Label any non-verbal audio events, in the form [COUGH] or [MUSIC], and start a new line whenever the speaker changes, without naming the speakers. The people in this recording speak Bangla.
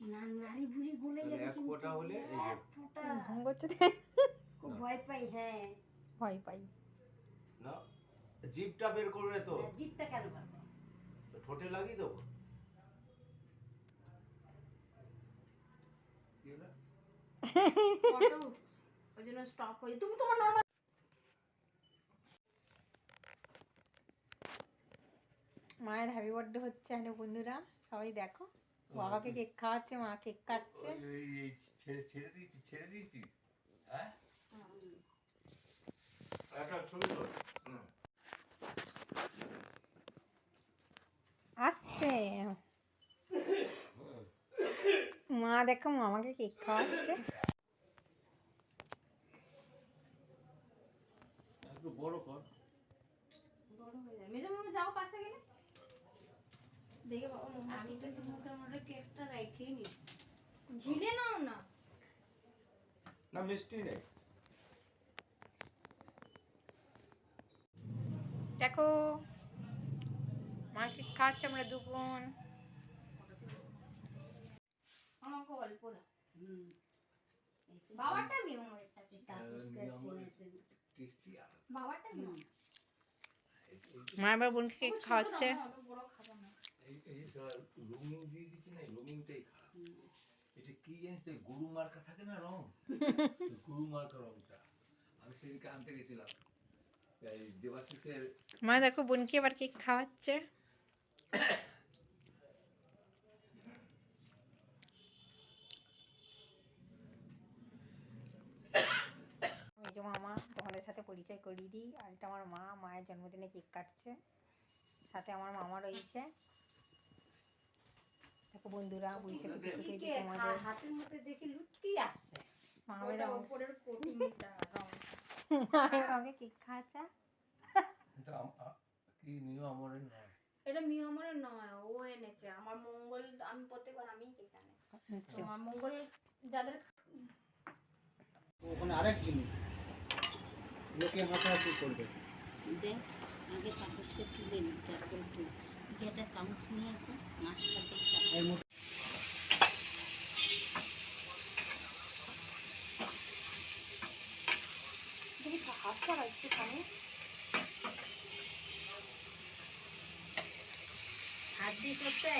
না
নারী বুড়ি গলে যাবে
এক ফোঁটা হলে
এক ফোঁটা।
ঘুম করছে
খুব ভয় পাই হ্যাঁ।
ভয় পাই।
না জিভটা বের করবে তো।
জিপটা কেন পারব
ঠোঁটে লাগিয়ে দেবো। কি হলো?
ফটো উঠছে। ওই জন্য স্টপ হয়ে তুমি তোমার নর্মাল মায়ের হ্যাপি বার্থডে হচ্ছে হ্যালো বন্ধুরা। সবাই দেখো। বাবাকে কেক খাওয়াচ্ছে মা কেক কাটছে।
ছেড়ে ছেড়ে দিয়েছি ছেড়ে দিয়েছি। হ্যাঁ।
আসছে। মা দেখো মামাকে কেক খাওয়াচ্ছে।
বড় কর।
বড় হয়ে যায়। মেজো মামা যাও পাশে গেলে। দেখে বাবা
আমি তো তোমাকে মধ্যে কেকটা রেখেই নি।
ঝিলে নাও না।
না মিষ্টি নেই।
দেখো মা কেক খাওয়াচ্ছে আমরা দু আমাকে অল্প দাও।
হুম।
মিও আমারটা
তাপস কাছে
টেস্টি আলাদা।
বাবারটা মিও
মা এবার বোনকে কেক খাওয়াচ্ছে।
এই এই রোমিং দিয়ে দিচ্ছি না রোমিংটাই খারাপ। এটা কি জানিস তো গরু মার্কা থাকে না রং? [LAUGHS] গরু মার্কা রংটা। আমি সেদিনকে আনতে গেছিলাম। এই দেবাশিসের
মা দেখো বোনকে এবার কেক খাওয়াচ্ছে।
মেজো মামা তোমাদের সাথে পরিচয় করিয়ে দিই। আর এটা আমার মা মায়ের জন্মদিনে কেক কাটছে। সাথে আমার মামা রয়েছে। দেখো বন্ধুরা বুঝছে
কি
যে তোমাদের
হাতের মধ্যে দেখি লুটকি আসছে?
মামের
উপরের কোটিংটা রং [LAUGHS]
রঙে কেক খাওয়াচ্ছে।
এটা কি নিয়ম আমার নয়?
এটা মিয়মরের নয় ও এনেছে। আমার মঙ্গল আমি প্রত্যেকবার আমিই কেক আনি। তো আমার মঙ্গল যাদের
ওখানে আরেক জিনিস। লোকে হাসাহাসি করবে।
দে আগে তাপসকে তুলে নি। তুই একটা চামচ নিয়ে তো মাছটা দেখতে
এর মধ্যে
দেখি হাত ছাড়া
হাত দিয়ে করতে?